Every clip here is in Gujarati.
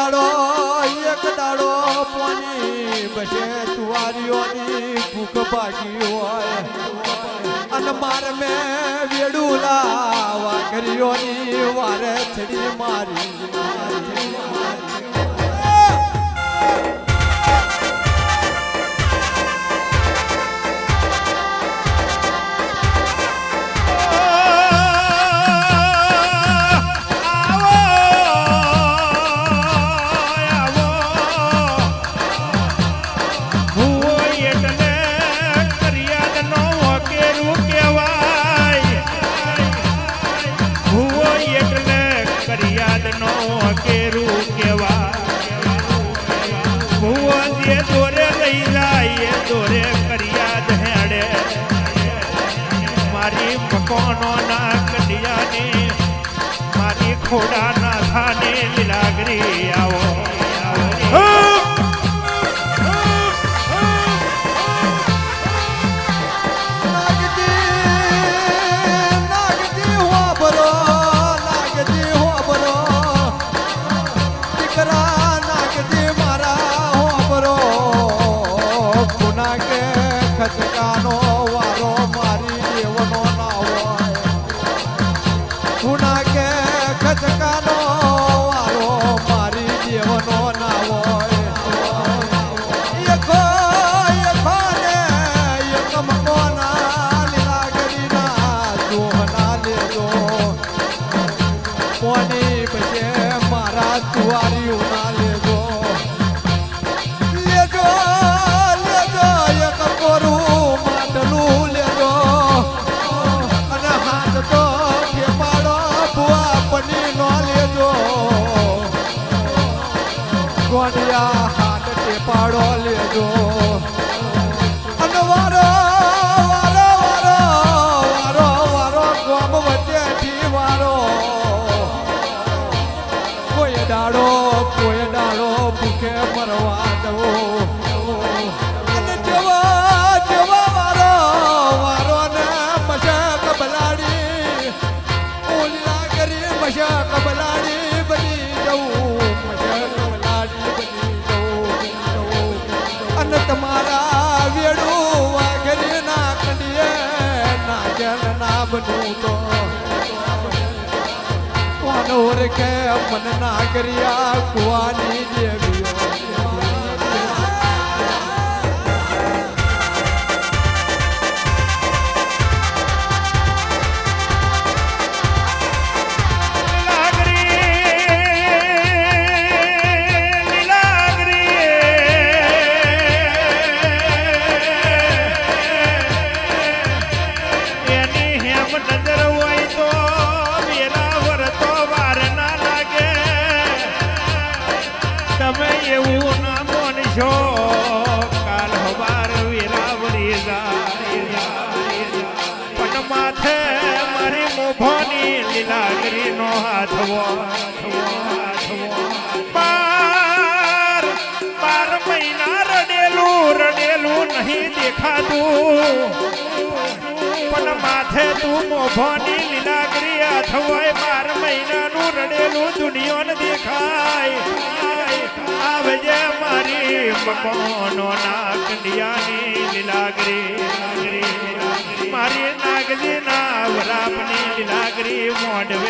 દાડો, એક દાડો પોની બસે તુવારીઓની ભૂખ ભાગી હોય. અને માર મેં વેડુલા વાઘરીઓની વારે છડી મારી મારી. કોનો નાક દિયાને મારી ખોડાના ખાને લાગરી આવો આવો. કે અપન ના કર્યા કુવાની દેવી. આઠવો મહિના રડેલું રડેલું નહીં દેખાતું. પણ માથે તું મોભોની આઠવાય બાર મહિનાનું રડેલું દુનિયોને દેખાય. આવજે મારી મકોનો નાક દિયાની મારી નાગજી ના વરાપની લીલાગરી મોઢવે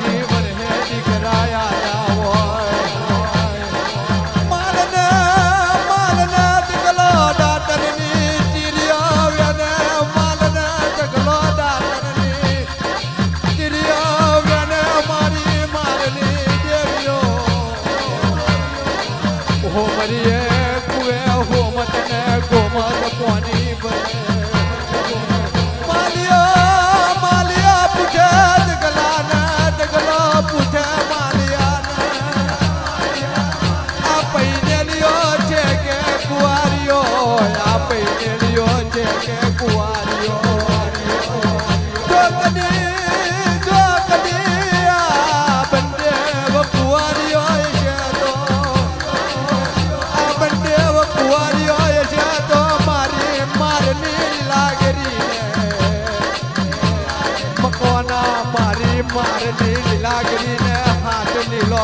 ছায়া લાગણી ને હાથ લીલો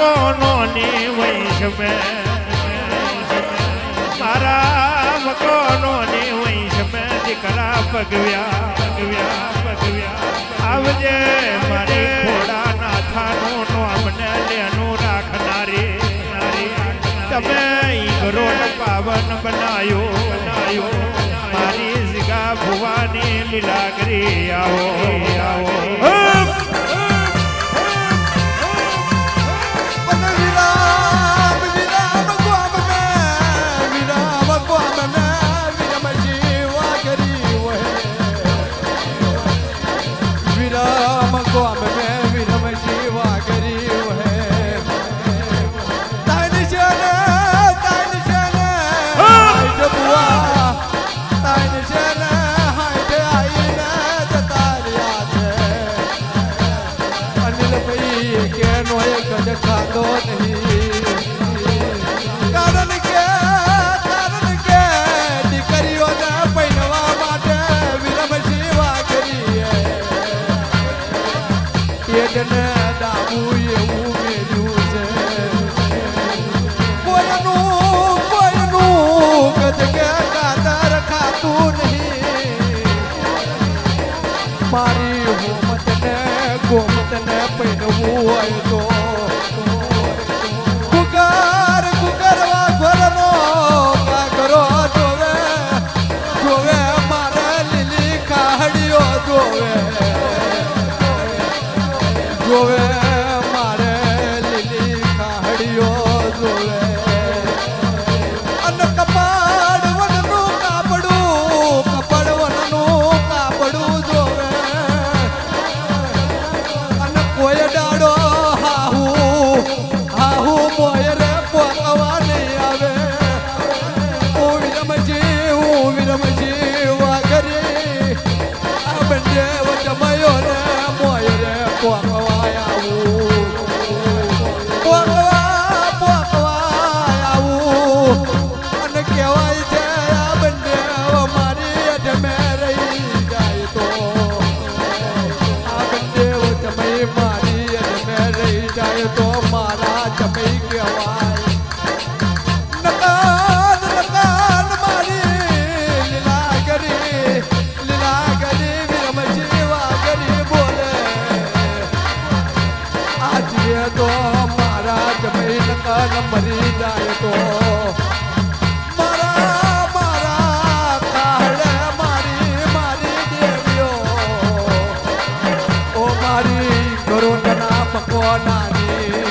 મકોનોની વૈષ્મે મારા મકોનોની વૈષ્મે દીકરા પગવ્યા પગવ્યા પગવ્યા આવજે મારે ઘોડા નાથાનું નામને લેનું રાખનારી. તમે ઈગરોડ પાવન બનાયો બનાયો. મારી જગા ભુવાની લીલાગરી આવો. પૈડવું હોય તો કુકર જોવે. જોવે મારે લીલી કાહડીઓ જોવે. જોવે. જાય તો મારા મારા કાળે મારી મારી દેવીઓ. ઓ મારી કરુણના પકોનાની